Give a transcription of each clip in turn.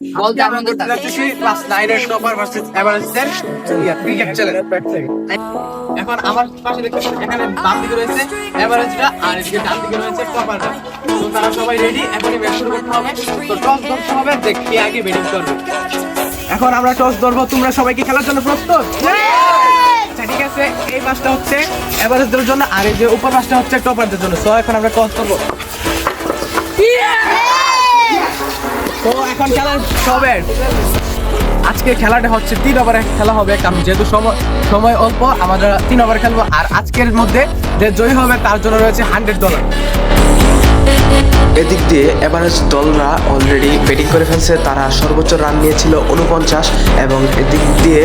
বলতে আমাদের ক্লাস নাইনের টপার ভার্সেস এভারেস্টের ক্রিকেট চ্যালেঞ্জ এখন আমার পাশে দেখতে এখানে বাম দিকে রয়েছে এভারেস্টটা আর এদিকে ডান দিকে রয়েছে টপারটা তো তারা সবাই রেডি এখনই ব্যাট শুরু করতে হবে। তো টস ধরতে হবে যে কে আগে ব্যাটিং করবে। এখন আমরা টস ধরবো তোমরা সবাইকে খেলার জন্য প্রস্তুত? আচ্ছা ঠিক আছে এই পাঁচটা হচ্ছে এভারেস্টদের জন্য আর এই যে উপর পাঁচটা হচ্ছে টপারদের জন্য। সো এখন আমরা টস করব তো এখন খেলার হবে। আজকে খেলাটা হচ্ছে তিন ওভারে খেলা হবে। কারণ যেহেতু সময় সময় অল্প আমাদের তিন ওভার খেলব। আর আজকের মধ্যে যে জয়ী হবে, তার জন্য রয়েছে হান্ড্রেড ডলার এদিক দিয়ে এভারেস্ট দলরা অলরেডি ব্যাটিং করে ফেলছে। তারা সর্বোচ্চ রান নিয়েছিল উনপঞ্চাশ এবং এদিক দিয়ে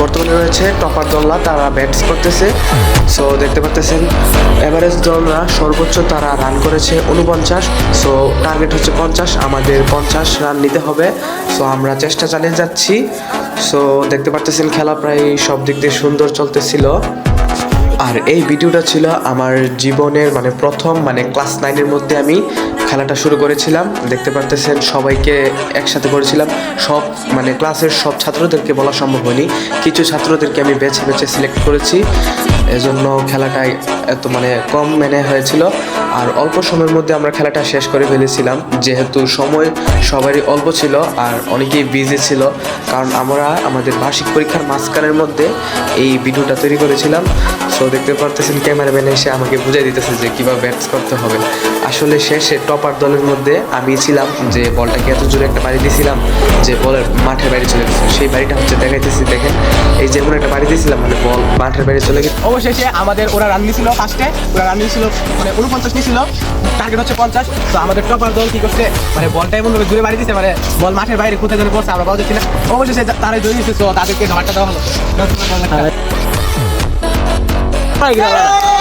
বর্তমানে রয়েছে টপার দলরা, তারা ব্যাটস করতেছে। সো দেখতে পাচ্ছেন এভারেস্ট দলরা সর্বোচ্চ তারা রান করেছে উনপঞ্চাশ সো টার্গেট হচ্ছে পঞ্চাশ, আমাদের পঞ্চাশ রান নিতে হবে। সো আমরা চেষ্টা চালিয়ে যাচ্ছি। সো দেখতে পাচ্ছেন খেলা প্রায় সব দিক দিয়ে সুন্দর চলতেছিল। আর এই ভিডিওটা ছিল আমার জীবনের মানে প্রথম মানে ক্লাস নাইনের মধ্যে আমি খেলাটা শুরু করেছিলাম। দেখতে পারতেছেন সবাইকে একসাথে করেছিলাম। সব মানে ক্লাসের সব ছাত্রদেরকে বলা সম্ভব হয়নি। কিছু ছাত্রদেরকে আমি বেছে বেছে সিলেক্ট করেছি। এজন্য খেলাটাই এত মানে কম মেনে হয়েছিল। আর অল্প সময়ের মধ্যে আমরা খেলাটা শেষ করে ফেলেছিলাম। যেহেতু সময় সবারই অল্প ছিল আর অনেকেই বিজি ছিল। কারণ আমরা আমাদের বার্ষিক পরীক্ষার মাঝখানের মধ্যে এই ভিডিওটা তৈরি করেছিলাম। সো দেখতে পারতেছেন ক্যামেরাম্যান এসে আমাকে বুঝাই দিতেছে যে কীভাবে ব্যাটস করতে হবে। আসলে শেষে টপার দলের মধ্যে আমি ছিলাম যে বলটাকে এত জোরে একটা বাড়ি দিয়েছিলাম যে বলের মাঠের বাইরে চলে গেছে। সেই বাড়িটা হচ্ছে দেখাইতেছি, দেখেন। এই যেমন একটা বাড়ি দিয়েছিলাম মানে বল মাঠের বাইরে চলে গেছে। অবশেষে আমাদের ওরা রান নিয়েছিল ফার্স্টে ওরা রান নিয়েছিল মানে উনপঞ্চাশ নিয়েছিল টার্গেট হচ্ছে পঞ্চাশ। তো আমাদের টপার দল কি করছে? মানে বলটা এমন ভাবে দূরে বাড়ি দিচ্ছে মানে বল মাঠের বাইরে কোথায় যেন পড়ছে, আমরা পাওয়া না। অবশেষে যা- তারাই জয়ী হয়েছে, তো তাদেরকে খাবারটা দেওয়া হলো। Hay grabada.